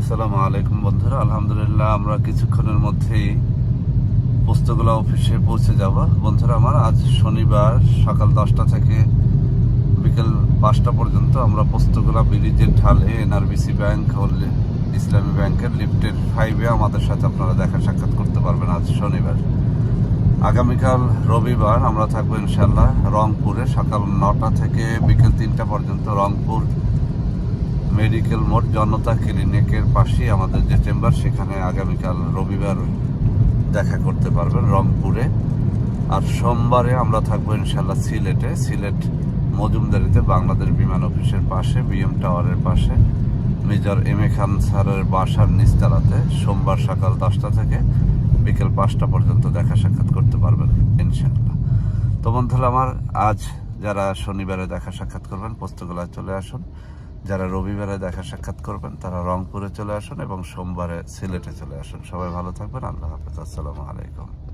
আসসালামু আলাইকুম বন্ধুরা, আলহামদুলিল্লাহ আমরা কিছুক্ষণের মধ্যেই পোস্তগোলা অফিসে পৌঁছে যাব। বন্ধুরা, আমার আজ শনিবার সকাল দশটা থেকে বিকেল পাঁচটা পর্যন্ত আমরা পোস্তগোলা ব্রিজের ঢালে এনআরবিসি ব্যাংক ও ইসলামী ব্যাংকের লিফটের ফাইভে আমাদের সাথে আপনারা দেখা সাক্ষাৎ করতে পারবেন আজ শনিবার। আগামীকাল রবিবার আমরা থাকব ইনশাল্লাহ রংপুরে সকাল নটা থেকে বিকেল তিনটা পর্যন্ত রংপুর মেডিকেল মোড় জনতা ক্লিনিকের পাশেই আমাদের যে চেম্বার, সেখানে আগামীকাল রবিবার দেখা করতে পারবেন রংপুরে। আর সোমবারে আমরা থাকব ইনশাল্লাহ সিলেটে। সিলেট মজুমদারিতে বাংলাদেশ বিমান অফিসের পাশে, বিএম টাওয়ারের পাশে। মেজর এম এ খান স্যারের বাসার নিস্তালাতে সোমবার সকাল দশটা থেকে বিকেল পাঁচটা পর্যন্ত দেখা সাক্ষাৎ করতে পারবেন ইনশাল্লাহ তো বন্ধুরা, আমার আজ যারা শনিবারে দেখা সাক্ষাৎ করবেন পোস্তগোলায় চলে আসুন। যারা রবিবারে দেখা সাক্ষাৎ করবেন, তারা রংপুরে চলে আসুন এবং সোমবারে সিলেটে চলে আসুন। সবাই ভালো থাকবেন। আল্লাহ হাফেজ। আসসালামু আলাইকুম।